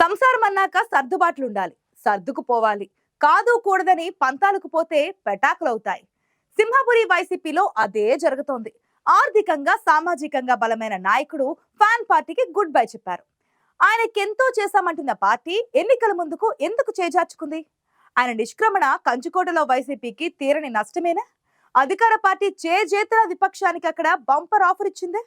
సంసారం అన్నాక సర్దుబాట్లు ఉండాలి సర్దుకుపోవాలి. కాదు కూడదని పంతాలకు పోతే పెటాకులవుతాయి. సింహపురి వైసీపీలో అదే జరుగుతోంది. ఆర్థికంగా సామాజికంగా బలమైన నాయకుడు ఫ్యాన్ పార్టీకి గుడ్ బై చెప్పారు. ఆయనకెంతో చేశామంటున్న పార్టీ ఎన్నికల ముందుకు ఎందుకు చేజార్చుకుంది? ఆయన నిష్క్రమణ కంచుకోటలో వైసీపీకి తీరని నష్టమేనా? అధికార పార్టీ చేజేతన విపక్షానికి అక్కడ బంపర్ ఆఫర్ ఇచ్చిందే?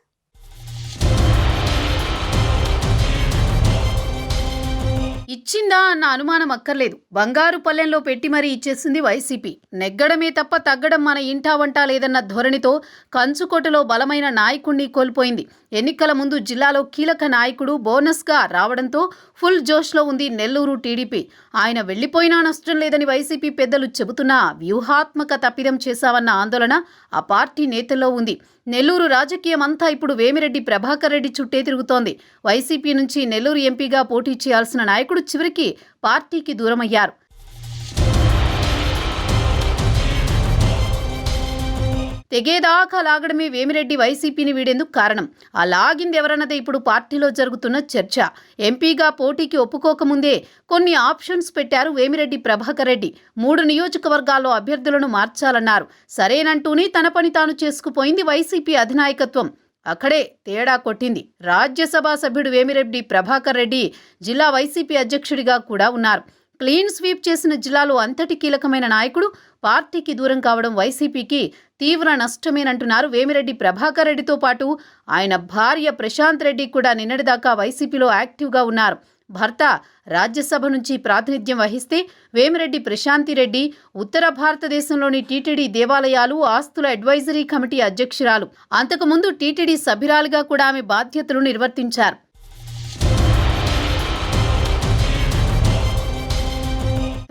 ఇచ్చిందా అన్న అనుమానం అక్కర్లేదు. బంగారు పల్లెంలో పెట్టి మరీ ఇచ్చేసింది వైసీపీ. నెగ్గడమే తప్ప తగ్గడం మన ఇంటా వంట లేదన్న ధోరణితో కంచుకోటలో బలమైన నాయకుణ్ణి కోల్పోయింది. ఎన్నికల ముందు జిల్లాలో కీలక నాయకుడు బోనస్గా రావడంతో ఫుల్ జోష్లో ఉంది నెల్లూరు టీడీపీ. ఆయన వెళ్ళిపోయినా నష్టం లేదని వైసీపీ పెద్దలు చెబుతున్నా వ్యూహాత్మక తప్పిదం చేశావన్న ఆందోళన ఆ పార్టీ నేతల్లో ఉంది. నెల్లూరు రాజకీయం అంతా ఇప్పుడు వేమిరెడ్డి ప్రభాకర్ రెడ్డి చుట్టే తిరుగుతోంది. వైసీపీ నుంచి నెల్లూరు ఎంపీగా పోటీ చేయాల్సిన నాయకుడు చివరికి పార్టీకి దూరమయ్యారు. తెగేదాకా లాగడమే వేమిరెడ్డి వైసీపీని వీడేందుకు కారణం? ఆ లాగింది ఎవరన్నదే ఇప్పుడు పార్టీలో జరుగుతున్న చర్చ. ఎంపీగా పోటీకి ఒప్పుకోకముందే కొన్ని ఆప్షన్స్ పెట్టారు వేమిరెడ్డి ప్రభాకర్ రెడ్డి. మూడు నియోజకవర్గాల్లో అభ్యర్థులను మార్చాలన్నారు. సరేనంటూనే తన పని తాను చేసుకుపోయింది వైసీపీ అధినాయకత్వం. అక్కడే తేడా కొట్టింది. రాజ్యసభ సభ్యుడు వేమిరెడ్డి ప్రభాకర్ రెడ్డి జిల్లా వైసీపీ అధ్యక్షుడిగా కూడా ఉన్నారు. క్లీన్ స్వీప్ చేసిన జిల్లాలో అంతటి కీలకమైన నాయకుడు పార్టీకి దూరం కావడం వైసీపీకి తీవ్ర నష్టమేనంటున్నారు వేమిరెడ్డి ప్రభాకర్ రెడ్డితో పాటు ఆయన భార్య ప్రశాంత్ రెడ్డి కూడా నిన్నటిదాకా వైసీపీలో యాక్టివ్గా ఉన్నారు. భర్త రాజ్యసభ నుంచి ప్రాతినిధ్యం వహిస్తే వేమిరెడ్డి ప్రశాంతి రెడ్డి ఉత్తర భారతదేశంలోని టీటీడీ దేవాలయాలు ఆస్తుల అడ్వైజరీ కమిటీ అధ్యక్షురాలు. అంతకుముందు టీటీడీ సభ్యురాలుగా కూడా ఆమె బాధ్యతలు నిర్వర్తించారు.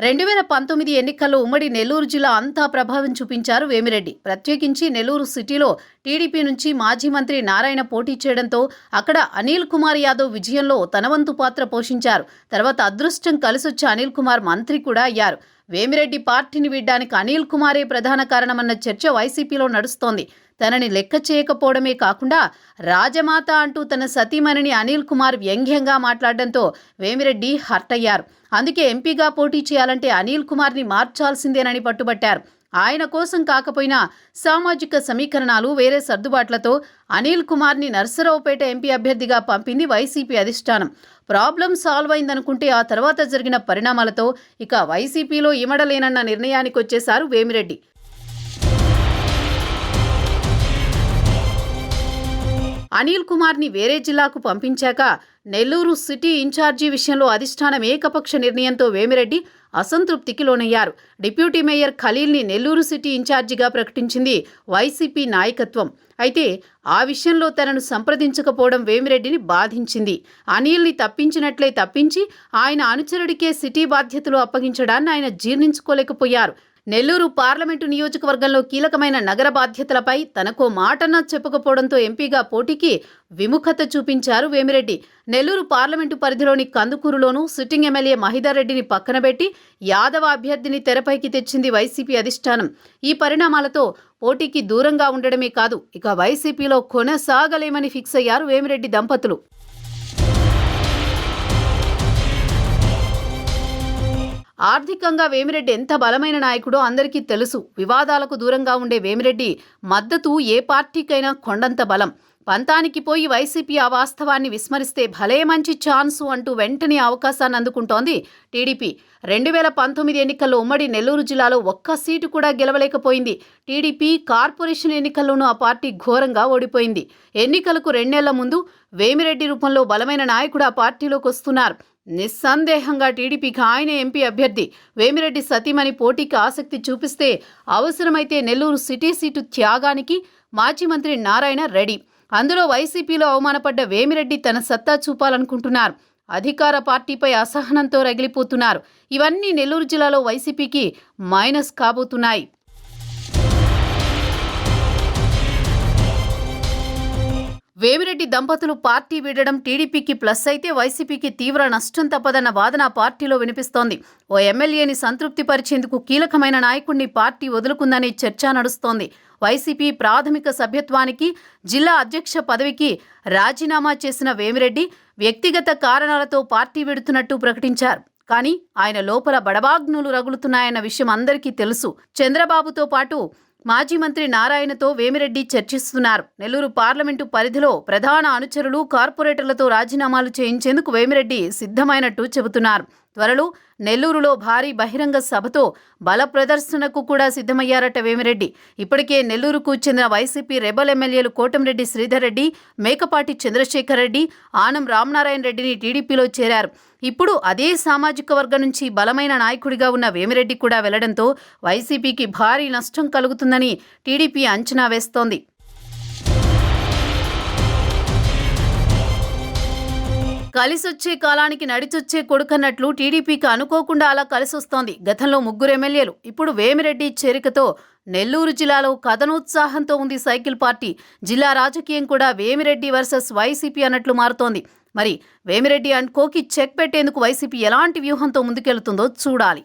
రెండు వేల పంతొమ్మిది ఎన్నికల్లో ఉమ్మడి నెల్లూరు జిల్లా అంతా ప్రభావం చూపించారు వేమిరెడ్డి. ప్రత్యేకించి నెల్లూరు సిటీలో టీడీపీ నుంచి మాజీ మంత్రి నారాయణ పోటీ చేయడంతో అక్కడ అనిల్ కుమార్ యాదవ్ విజయంలో తనవంతు పాత్ర పోషించారు. తర్వాత అదృష్టం కలిసొచ్చే అనిల్ కుమార్ మంత్రి కూడా అయ్యారు. వేమిరెడ్డి పార్టీని వీడ్డానికి అనిల్ కుమారే ప్రధాన కారణమన్న చర్చ వైసీపీలో నడుస్తోంది. తనని లెక్క చేయకపోవడమే కాకుండా రాజమాత అంటూ తన సతీమణిని అనిల్ కుమార్ వ్యంగ్యంగా మాట్లాడడంతో వేమిరెడ్డి హర్ట్ అయ్యారు అందుకే ఎంపీగా పోటీ చేయాలంటే అనిల్ కుమార్ని మార్చాల్సిందేనని పట్టుబట్టారు. ఆయన కోసం కాకపోయినా సామాజిక సమీకరణాలు వేరే సర్దుబాట్లతో అనిల్ కుమార్ని నర్సరావుపేట ఎంపీ అభ్యర్థిగా పంపింది వైసీపీ అధిష్టానం. ప్రాబ్లం సాల్వ్ అయిందనుకుంటే ఆ తర్వాత జరిగిన పరిణామాలతో ఇక వైసీపీలో ఇమడలేనన్న నిర్ణయానికి వచ్చేశారు వేమిరెడ్డి. అనిల్ కుమార్ని వేరే జిల్లాకు పంపించాక నెల్లూరు సిటీ ఇన్ఛార్జీ విషయంలో అధిష్టానం ఏకపక్ష నిర్ణయంతో వేమిరెడ్డి అసంతృప్తికి లోనయ్యారు. డిప్యూటీ మేయర్ ఖలీల్ని నెల్లూరు సిటీ ఇన్ఛార్జిగా ప్రకటించింది వైసీపీ నాయకత్వం. అయితే ఆ విషయంలో తనను సంప్రదించకపోవడం వేమిరెడ్డిని బాధించింది. అనిల్ని తప్పించినట్లే తప్పించి ఆయన అనుచరుడికే సిటీ బాధ్యతలు అప్పగించడాన్ని ఆయన జీర్ణించుకోలేకపోయారు. నెల్లూరు పార్లమెంటు నియోజకవర్గంలో కీలకమైన నగర బాధ్యతలపై తనకో మాటన్నా చెప్పకపోవడంతో ఎంపీగా పోటీకి విముఖత చూపించారు వేమిరెడ్డి. నెల్లూరు పార్లమెంటు పరిధిలోని కందుకూరులోనూ సిట్టింగ్ ఎమ్మెల్యే మహిదర్ రెడ్డిని పక్కనబెట్టి యాదవ అభ్యర్థిని తెరపైకి తెచ్చింది వైసీపీ అధిష్టానం. ఈ పరిణామాలతో పోటీకి దూరంగా ఉండడమే కాదు ఇక వైసీపీలో కొనసాగలేమని ఫిక్స్ అయ్యారు వేమిరెడ్డి దంపతులు. ఆర్థికంగా వేమిరెడ్డి ఎంత బలమైన నాయకుడో అందరికీ తెలుసు. వివాదాలకు దూరంగా ఉండే వేమిరెడ్డి మద్దతు ఏ పార్టీకైనా కొండంత బలం. పంతానికి పోయి వైసీపీ ఆ వాస్తవాన్ని విస్మరిస్తే భలే మంచి ఛాన్సు అంటూ వెంటనే అవకాశాన్ని అందుకుంటోంది టీడీపీ. రెండు వేల పంతొమ్మిది ఎన్నికల్లో ఉమ్మడి నెల్లూరు జిల్లాలో ఒక్క సీటు కూడా గెలవలేకపోయింది. టీడీపీ కార్పొరేషన్ ఎన్నికల్లోనూ ఆ పార్టీ ఘోరంగా ఓడిపోయింది. ఎన్నికలకు రెండేళ్ళ ముందు వేమిరెడ్డి రూపంలో బలమైన నాయకుడు ఆ పార్టీలోకి వస్తున్నారు. నిస్సందేహంగా టీడీపీకి ఆయన ఎంపీ అభ్యర్థి. వేమిరెడ్డి సతీమణి పోటీకి ఆసక్తి చూపిస్తే అవసరమైతే నెల్లూరు సిటీ సీటు త్యాగానికి మాజీ మంత్రి నారాయణ రెడీ. అందులో వైసీపీలో అవమానపడ్డ వేమిరెడ్డి తన సత్తా చూపాలనుకుంటున్నారు. అధికార పార్టీపై అసహనంతో రగిలిపోతున్నారు. ఇవన్నీ నెల్లూరు జిల్లాలో వైసీపీకి మైనస్ కాబోతున్నాయి. వేమిరెడ్డి దంపతులు పార్టీ వీడడం టీడీపీకి ప్లస్ అయితే వైసీపీకి తీవ్ర నష్టం తప్పదన్న వాదన పార్టీలో వినిపిస్తోంది. ఓ ఎమ్మెల్యేని సంతృప్తిపరిచేందుకు కీలకమైన నాయకుడిని పార్టీ వదులుకుందనే చర్చ నడుస్తోంది. వైసీపీ ప్రాథమిక సభ్యత్వానికి జిల్లా అధ్యక్ష పదవికి రాజీనామా చేసిన వేమిరెడ్డి వ్యక్తిగత కారణాలతో పార్టీ విడుతున్నట్టు ప్రకటించారు. కానీ ఆయన లోపల బడబాగ్నులు రగులుతున్నాయన్న విషయం అందరికీ తెలుసు. చంద్రబాబుతో పాటు మాజీ మంత్రి నారాయణతో వేమిరెడ్డి చర్చిస్తున్నారు. నెల్లూరు పార్లమెంటు పరిధిలో ప్రధాన అనుచరులు కార్పొరేటర్లతో రాజీనామాలు చేయించేందుకు వేమిరెడ్డి సిద్ధమైనట్టు చెబుతున్నారు. త్వరలో నెల్లూరులో భారీ బహిరంగ సభతో బల ప్రదర్శనకు కూడా సిద్ధమయ్యారట వేమిరెడ్డి. ఇప్పటికే నెల్లూరుకు చెందిన వైసీపీ రెబల్ ఎమ్మెల్యేలు కోటంరెడ్డి శ్రీధర్ రెడ్డి మేకపాటి చంద్రశేఖర్ రెడ్డి ఆనం రామనారాయణ రెడ్డిని టీడీపీలో చేరారు. ఇప్పుడు అదే సామాజిక వర్గం నుంచి బలమైన నాయకుడిగా ఉన్న వేమిరెడ్డి కూడా వెళ్ళడంతో వైసీపీకి భారీ నష్టం కలుగుతుందని టీడీపీ అంచనా వేస్తోంది. కలిసొచ్చే కాలానికి నడిచొచ్చే కొడుకన్నట్లు టీడీపీకి అనుకోకుండా అలా కలిసొస్తోంది. గతంలో ముగ్గురు ఎమ్మెల్యేలు ఇప్పుడు వేమిరెడ్డి చేరికతో నెల్లూరు జిల్లాలో కథనోత్సాహంతో ఉంది సైకిల్ పార్టీ. జిల్లా రాజకీయం కూడా వేమిరెడ్డి వర్సెస్ వైసీపీ అన్నట్లు మారుతోంది. మరి వేమిరెడ్డి అండ్ కోకి చెక్ పెట్టేందుకు వైసీపీ ఎలాంటి వ్యూహంతో ముందుకెళ్తుందో చూడాలి.